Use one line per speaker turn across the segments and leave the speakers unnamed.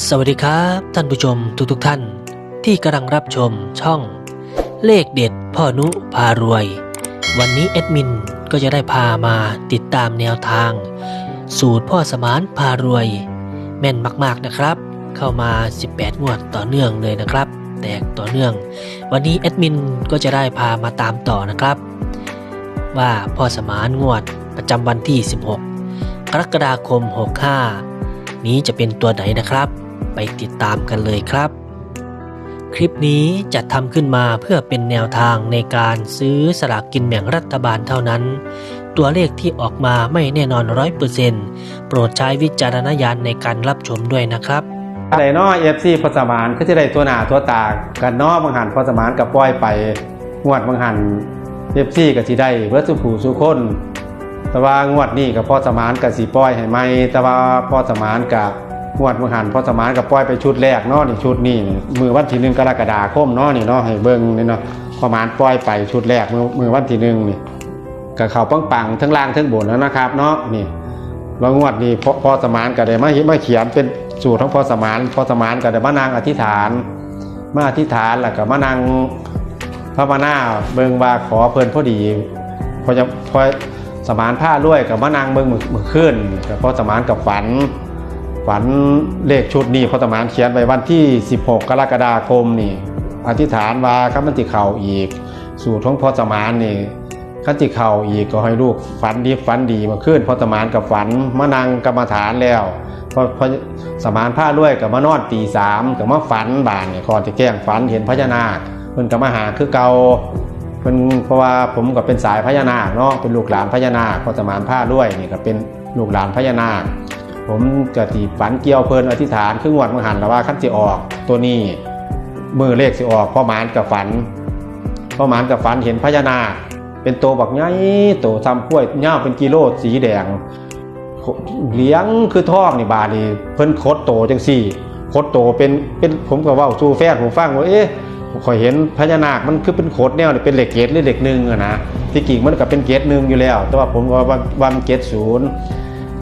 สวัสดีครับท่านผู้ชมทุกทท่าน ที่กำลังรับชมช่อง เลขเด็ดพ่อนุพารวย วันนี้แอดมินก็จะได้พามาติดตามแนวทาง สูตรพ่อสมานพารวย แม่นมากๆนะครับ เข้ามา 18 งวดต่อเนื่องเลยนะครับ แตกต่อเนื่อง วันนี้แอดมินก็จะได้พามาตามต่อนะครับ ว่าพ่อสมานงวดประจำวันที่ 16 กรกฎาคม 65 นี้จะเป็นตัวไหนนะครับ ไปติดตามกันเลยครับ คลิปนี้จัดทำขึ้นมาเพื่อเป็นแนวทางในการซื้อสลากกินแบ่งรัฐบาลเท่านั้น ตัวเลขที่ออกมาไม่แน่นอนร้อยเปอร์เซ็นต์โปรดใช้วิจารณญาณในการรับชมด้วยนะครับ
ไดเนาะเอฟซีพอสมานก็จะได้ตัวหนาตัวตากันเนาะบางหันพอสมานกับปล่อยไปงวดบางหันเอฟซีก็สิได้เพื่อสุผูสุคนแต่ว่างวดนี้กับพ่อสมานกับสีปล่อยให้ไหมแต่ว่าพ่อสมานกับ งวดบางหันพอสมานกับปล่อยไปชุดแรกเนาะนี่ชุดนี่มือวันที่หนึ่งกรกฎาคมเนาะนี่เนาะให้เบิ่งนี่เนาะประมาณปล่อยไปชุดแรกมือมือวันที่หนึ่งนี่กับเขาปังปังๆทั้งล่างทั้งบนแล้วนะครับ เนาะนี่แล้วงวดนี้พ่อพ่อสมานก็ได้มามาเขียนเป็นสูตรของพอสมานพอสมานก็ได้มานางอธิษฐาน มาอธิษฐานแล้วก็มานางพระมานาเบิงว่าขอเพลินพอดีพอจะพอสมานผ้าด้วยกับมานางเบิงมือขึ้นกับพอสมานกับฝัน ฝันเลขชุดนี้พอสมานเขียนไว้วันที่ 16 กรกฎาคมนี่อธิษฐานว่าข้ามันติเข่าอีก สูตรของพ่อสมานนี่ขันติเข่าอีกก็ให้ลูกฝันดีฝันดีมาขึ้นพอสมานกับฝันมานังกรรมฐานแล้วพอพอสมานผ้าด้วยกับมานอนตีสามกับมาฝันบานเนี่ยก่อจะแกล้งฝันเห็นพญานาคเพิ่นกับมาหาคือเก่าเพิ่นเพราะว่าผมก็เป็นสายพญานาคเนาะเป็นลูกหลานพญานาคพอสมานผ้าด้วยนี่ก็เป็นลูกหลานพญานาค ผมก็ตีฝันเกี่ยวเพลินอธิษฐานครึ่งวันมังหันแล้วว่าขั้นสิออก ตัวนี้มือเลขสิออกพ่อหมานกับฝันพ่อหมานกับฝันเห็นพญานาคเป็นโตวบักใหญ่โตทำกล้วยเงาเป็นกิโลสีแดงเลี้ยงคือทองนี่บาดนี่เพิ่นโคดโตจังสี่โคดโตเป็นเป็นผมก็ว่าสู่แฟนผมฟังว่าเอ๊ะข่อยเห็นพญานาคมันคือเป็นโคดแนวนี่เป็นเหล็กเกตหรือเหล็กหนึ่งอะนะที่กิ่งมันก็เป็นเกตหนึ่งอยู่แล้ว แต่ว่าผมก็ว่าว่ามันเกตศูนย์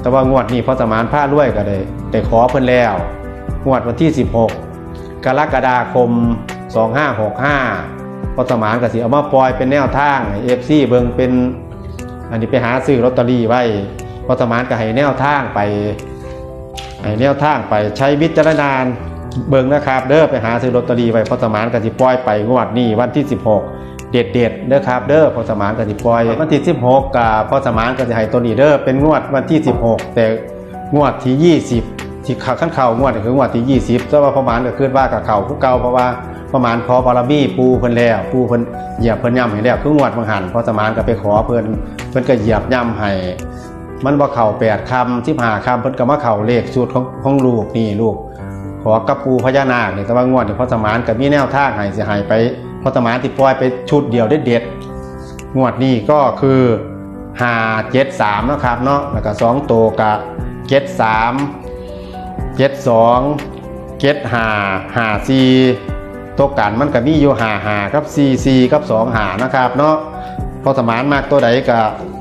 แต่ว่างวดนี้พอสมานผ้าด้วยก็ได้ได้ขอเพิ่นแล้ว งวดวันที่ 16 กรกฎาคม 2565พอสมานกับสิเอามาปล่อยเป็นแนวทางเอฟซีเบิงเป็นอันนี้ไปหาซื้อลอตเตอรี่ไว้พอสมานก็ให้แนวทางไปให้แนวทางไปใช้วิจารณาณเบิงนะครับ เด้อไปหาซื้อลอตเตอรี่ไว้พอสมานกับสิปล่อยไปงวดนี้วันที่ 16 เด็ดเด็ดเด้อครับเด้อพอสมานกับสิปล่อยวันที่ 16กับพอสมานกับสิให้ตัวนี้เด้อเป็นงวดวันที่ 16 แต่งวดที่ 20 ที่ขาขั้นเข่างวดคืองวดที่ 20แต่ว่าประมาณก็ขึ้นว่ากับเข่าผู้เก่าเพราะว่าประมาณขอบารมีปูเพิ่นแล้วปูเพิ่นเหยียบเพิ่นย่ำให้แล้วคืองวดบางหันพอสมานก็ไปขอเพิ่นเพิ่นก็เหยียบย่ำให้มันบ่เข่าแปดคำสิบห้าคำเพิ่นก็มาเข่าเลขสูตรของของลูกนี่ลูก ขอกับปูพญานาคนี่แต่ว่างวดนี่พอสมานก็มีแนวทางให้สิให้ไป พอสมานที่ปล่อยไปชุดเดียวเด็ดงวดนี้ก็คือหาเจ็ดสามนะครับเนาะแล้วก็สองโตวกับเจ็ดสามเจ็ดสองเจ็ดหาหาซีตัวกันมันก็มีอยู่หาหากับซีซีกับสองหานะครับเนาะพอสมานมากตัวใดก็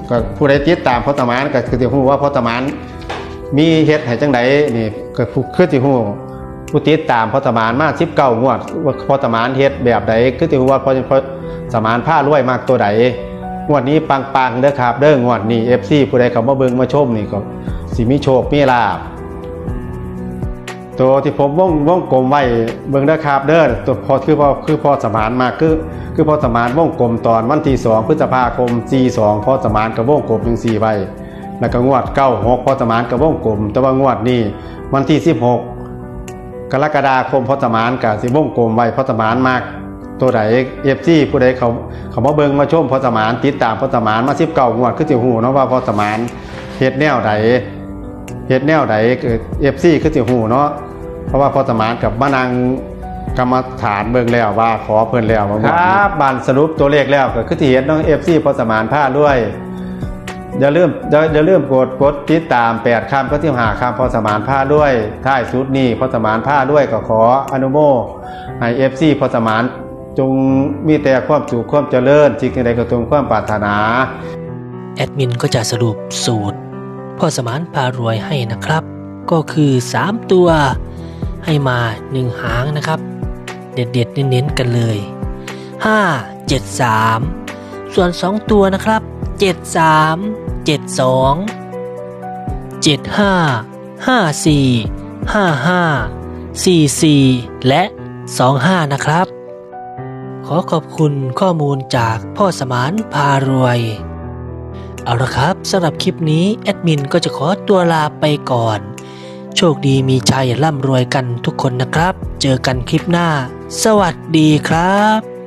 ก็ผู้ใดติดตามพอสมานก็คือที่ฮู้ว่าพอสมานมีเฮ็ดให้จังใดนี่ก็คือที่ฮู้ ผู้ติดตามพอสมานมา19งวดว่าพอสมานเฮ็ดแบบใดคือที่ฮู้ว่าพอพอสมานผ้ารวยมากตัวใดงวดนี้ปังๆเด้อครับ เด้องวดนี้ FC ผู้ใดเขามาเบิ่งมาชมนี่ก็สิมีโชคมีลาภตัวที่ผมว่องว่องกลมไว้เบิ่งนะครับเด้อตัวพอคือพอคือพอสมานมากคือ คือพอสมานว่องกลมตอนวันที่2พฤษภาคม G2 พอสมานกับว่องกลมถึง4ไว้แล้วก็งวด96พอสมานกับว่องกลม แต่ว่างวดนี้วันที่16ก รกฎาคมพอสมานกับสิว่องกลมไว้พอสมานมากตัวใด FC ผู้ใดเขาเขามาเบิ่งมาชมพอสมานติดตามพอสมานมา19งวดคือสิฮู้เนาะว่าพอสมานเฮ็ดแนวใดเฮ็ดแนวใดเอฟซีคือสิหูเนาะเพราะว่าพอสมานกับมานางกรรมฐานเบิ่งแล้วว่าขอเพิ่นแล้วว่าครับบานสรุปตัวเลขแล้วก็คือที่เห็นน้องเอฟซีพอสมานผ้าด้วย อย่าลืมอย่าอย่าลืมกดกดติดตาม8คำก็ที่หาคำพอสมานผ้าด้วยท้ายสุดนี้พอสมานผ้าด้วยก็ขออนุโมให้เอฟซีพอสมานจงมีแต่ความสุขความเจริญสิ่งใดก็จงความปรารถนา
แอดมินก็จะสรุปสูตรพ่อสมานพารวยให้นะครับ ก็คือ 3 ตัวให้มาหนึ่งหางนะครับ เด็ดๆ เน้นๆ กันเลย 5 7 3 ส่วน 2 ตัวนะครับ 7 3 7 2 7 5 5 4 5 5 4 4และ2 5นะครับ ขอขอบคุณข้อมูลจากพ่อสมานพารวย เอาละครับสำหรับคลิปนี้ แอดมินก็จะขอตัวลาไปก่อน โชคดีมีชัยร่ำรวยกันทุกคนนะครับ เจอกันคลิปหน้า สวัสดีครับ